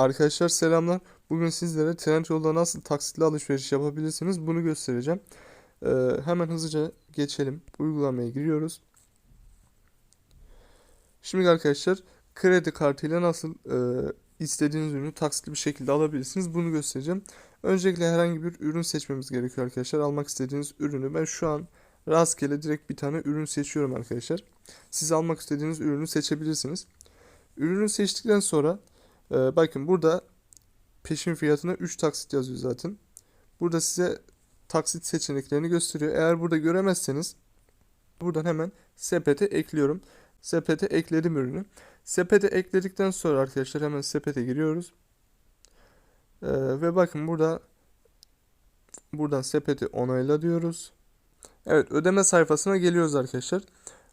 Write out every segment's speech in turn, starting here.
Arkadaşlar selamlar. Bugün sizlere Trendyol'da nasıl taksitli alışveriş yapabilirsiniz bunu göstereceğim. Ee, hemen hızlıca geçelim. Uygulamaya giriyoruz. Şimdi arkadaşlar kredi kartıyla nasıl e, istediğiniz ürünü taksitli bir şekilde alabilirsiniz bunu göstereceğim. Öncelikle herhangi bir ürün seçmemiz gerekiyor arkadaşlar. Almak istediğiniz ürünü ben şu an rastgele direkt bir tane ürün seçiyorum arkadaşlar. Siz almak istediğiniz ürünü seçebilirsiniz. Ürünü seçtikten sonra ee, bakın burada peşin fiyatına 3 taksit yazıyor zaten. Burada size taksit seçeneklerini gösteriyor. Eğer burada göremezseniz buradan hemen sepete ekliyorum. Sepete ekledim ürünü. Sepete ekledikten sonra arkadaşlar hemen sepete giriyoruz. Ee, ve bakın burada buradan sepeti onayla diyoruz. Evet ödeme sayfasına geliyoruz arkadaşlar.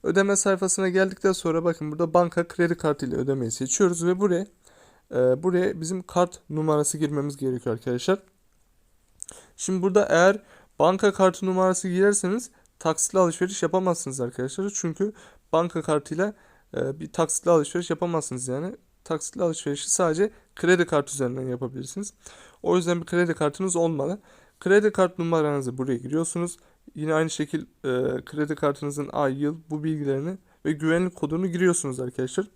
Ödeme sayfasına geldikten sonra bakın burada banka kredi kartı ile ödemeyi seçiyoruz ve buraya e, buraya bizim kart numarası girmemiz gerekiyor arkadaşlar. Şimdi burada eğer banka kartı numarası girerseniz taksitli alışveriş yapamazsınız arkadaşlar. Çünkü banka kartıyla e, bir taksitli alışveriş yapamazsınız yani. Taksitli alışverişi sadece kredi kartı üzerinden yapabilirsiniz. O yüzden bir kredi kartınız olmalı. Kredi kart numaranızı buraya giriyorsunuz. Yine aynı şekil e, kredi kartınızın ay, yıl bu bilgilerini ve güvenlik kodunu giriyorsunuz arkadaşlar.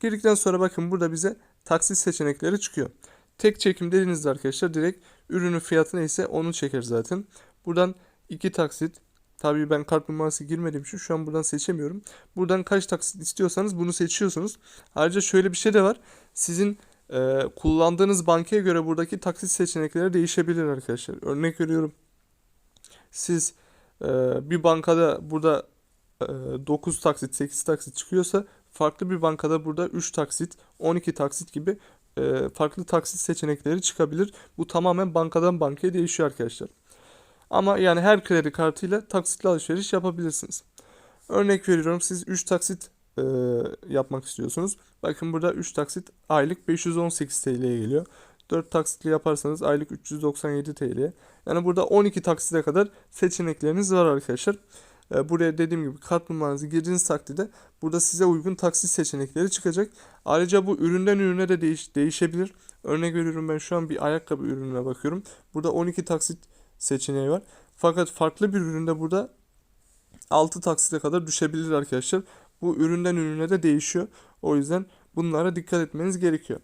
Girdikten sonra bakın burada bize taksit seçenekleri çıkıyor. Tek çekim dediğinizde arkadaşlar direkt ürünün fiyatı neyse onu çeker zaten. Buradan iki taksit Tabii ben kart numarası girmediğim için şu an buradan seçemiyorum. Buradan kaç taksit istiyorsanız bunu seçiyorsunuz. Ayrıca şöyle bir şey de var. Sizin e, kullandığınız bankaya göre buradaki taksit seçenekleri değişebilir arkadaşlar. Örnek veriyorum. Siz e, bir bankada burada e, 9 taksit 8 taksit çıkıyorsa farklı bir bankada burada 3 taksit 12 taksit gibi e, farklı taksit seçenekleri çıkabilir. Bu tamamen bankadan bankaya değişiyor arkadaşlar. Ama yani her kredi kartıyla taksitli alışveriş yapabilirsiniz. Örnek veriyorum siz 3 taksit e, yapmak istiyorsunuz. Bakın burada 3 taksit aylık 518 TL'ye geliyor. 4 taksitli yaparsanız aylık 397 TL. Yani burada 12 taksite kadar seçenekleriniz var arkadaşlar. E, buraya dediğim gibi kart numaranızı girdiğiniz takdirde burada size uygun taksit seçenekleri çıkacak. Ayrıca bu üründen ürüne de değiş değişebilir. Örnek veriyorum ben şu an bir ayakkabı ürününe bakıyorum. Burada 12 taksit seçeneği var. Fakat farklı bir üründe burada 6 taksite kadar düşebilir arkadaşlar. Bu üründen ürüne de değişiyor. O yüzden bunlara dikkat etmeniz gerekiyor.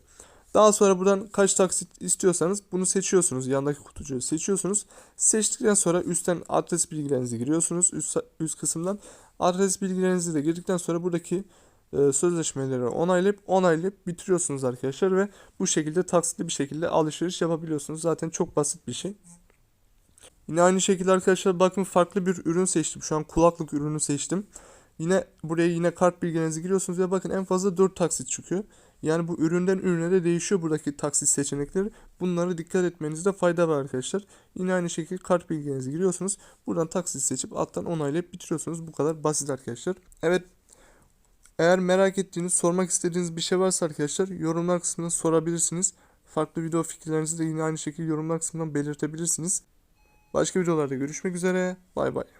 Daha sonra buradan kaç taksit istiyorsanız bunu seçiyorsunuz. Yandaki kutucuğu seçiyorsunuz. Seçtikten sonra üstten adres bilgilerinizi giriyorsunuz. Üst, üst kısımdan adres bilgilerinizi de girdikten sonra buradaki e, sözleşmeleri onaylayıp onaylayıp bitiriyorsunuz arkadaşlar ve bu şekilde taksitli bir şekilde alışveriş yapabiliyorsunuz. Zaten çok basit bir şey. Yine aynı şekilde arkadaşlar bakın farklı bir ürün seçtim. Şu an kulaklık ürünü seçtim. Yine buraya yine kart bilgilerinizi giriyorsunuz ve bakın en fazla 4 taksit çıkıyor. Yani bu üründen ürüne de değişiyor buradaki taksit seçenekleri. Bunlara dikkat etmenizde fayda var arkadaşlar. Yine aynı şekilde kart bilgilerinizi giriyorsunuz. Buradan taksit seçip alttan onaylayıp bitiriyorsunuz. Bu kadar basit arkadaşlar. Evet eğer merak ettiğiniz, sormak istediğiniz bir şey varsa arkadaşlar yorumlar kısmında sorabilirsiniz. Farklı video fikirlerinizi de yine aynı şekilde yorumlar kısmından belirtebilirsiniz. Başka videolarda görüşmek üzere. Bay bay.